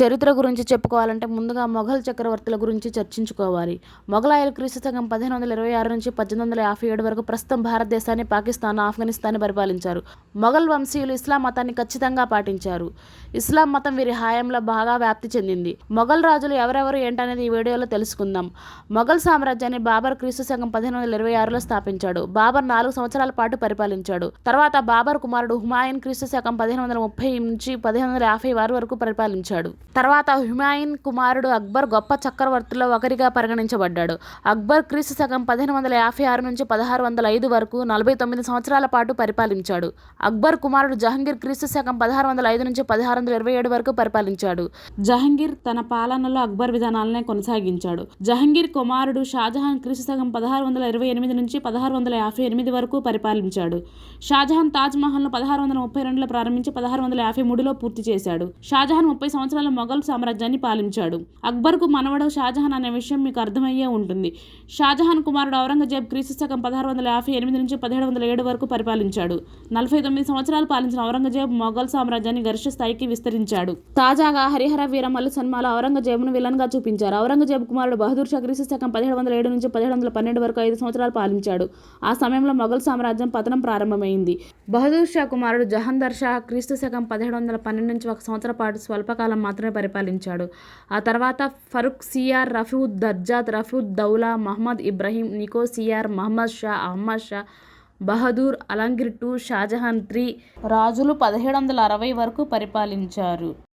చరిత్ర గురించి చెప్పుకోవాలంటే ముందుగా మొఘల్ చక్రవర్తుల గురించి చర్చించుకోవాలి. మొఘలాయలు క్రీస్తు శకం పదిహేను వందల ఇరవై ఆరు నుంచి పద్దెనిమిది వందల యాభై ఏడు వరకు ప్రస్తుతం భారతదేశాన్ని, పాకిస్తాన్ ఆఫ్ఘనిస్తాన్ని పరిపాలించారు. మొఘల్ వంశీయులు ఇస్లాం మతాన్ని ఖచ్చితంగా పాటించారు. ఇస్లాం మతం వీరి హయాంలో బాగా వ్యాప్తి చెందింది. మొఘల్ రాజులు ఎవరెవరు ఏంటనేది ఈ వీడియోలో తెలుసుకుందాం. మొఘల్ సామ్రాజ్యాన్ని బాబర్ క్రీస్తు శకం పదిహేను వందల ఇరవై ఆరులో స్థాపించాడు. బాబర్ నాలుగు సంవత్సరాల పాటు పరిపాలించాడు. తర్వాత బాబర్ కుమారుడు హుమాయూన్ క్రీస్తు శకం పదిహేను వందల ముప్పై నుంచి పదిహేను వందల యాభై ఆరు వరకు పరిపాలించాడు. తర్వాత హుమాయూన్ కుమారుడు అక్బర్ గొప్ప చక్రవర్తుల్లో ఒకరిగా పరిగణించబడ్డాడు. అక్బర్ క్రీస్తు శకం పదిహేను వందల యాభై ఆరు నుంచి పదహారు వందల ఐదు వరకు నలభై తొమ్మిది సంవత్సరాల పాటు పరిపాలించాడు. అక్బర్ కుమారుడు జహంగీర్ క్రీస్తు శకం పదహారు వందల ఐదు నుంచి పదహారు వందల ఇరవై ఏడు వరకు పరిపాలించాడు. జహంగీర్ తన పాలనలో అక్బర్ విధానాలనే కొనసాగించాడు. జహంగీర్ కుమారుడు షాజహాన్ క్రీస్తు శకం పదహారు వందల ఇరవై ఎనిమిది నుంచి పదహారు వందల యాభై ఎనిమిది వరకు పరిపాలించాడు. షాజహాన్ తాజ్ మహల్ను పదహారు వందల ముప్పై రెండులో ప్రారంభించి పదహారు వందల యాభై మూడులో పూర్తి చేశాడు. షాజహాన్ ముప్పై సంవత్సరాల మొఘల్ సామ్రాజ్యాన్ని పాలించాడు. అక్బర్కు మనవడు షాజహాన్ అనే విషయం మీకు అర్థమయ్యే ఉంటుంది. షాజహాన్ కుమారుడు ఔరంగజేబ్ క్రీస్తు శకం పదహారు వందల యాభై ఎనిమిది నుంచి పదిహేడు వందల ఏడు వరకు పరిపాలించాడు. నలభై తొమ్మిది సంవత్సరాలు పాలించిన ఔరంగజేబ్ మొఘల్ సామ్రాజ్యాన్ని గరిష్ట స్థాయికి విస్తరించాడు. తాజాగా హరిహర వీరమల్లు సినిమాలో ఔరంగజేబును విలన్గా చూపించారు. ఔరంగజేబు కుమారుడు బహదూర్ షా క్రీస్తు శకం పదిహేడు వందల ఏడు నుంచి పదిహేడు వందల పన్నెండు వరకు ఐదు సంవత్సరాలు పాలించాడు. ఆ సమయంలో మొఘల్ సామ్రాజ్యం పతనం ప్రారంభమైంది. బహదూర్ షా కుమారుడు జహందర్ షా క్రీస్తు శకం పదిహేడు వందల పన్నెండు నుంచి ఒక సంవత్సరం పాటు స్వల్పకాలం మాత్రమే పరిపాలించాడు. ఆ తర్వాత Farrukhsiyar Rafi ud Darajat, Rafi ud Daula, Muhammad Ibrahim, Nikusiyar, Muhammad Shah, Ahmad Shah, Bahadur, Alamgir two, Shah Jahan three రాజులు పదిహేడు వందల అరవై వరకు పరిపాలించారు.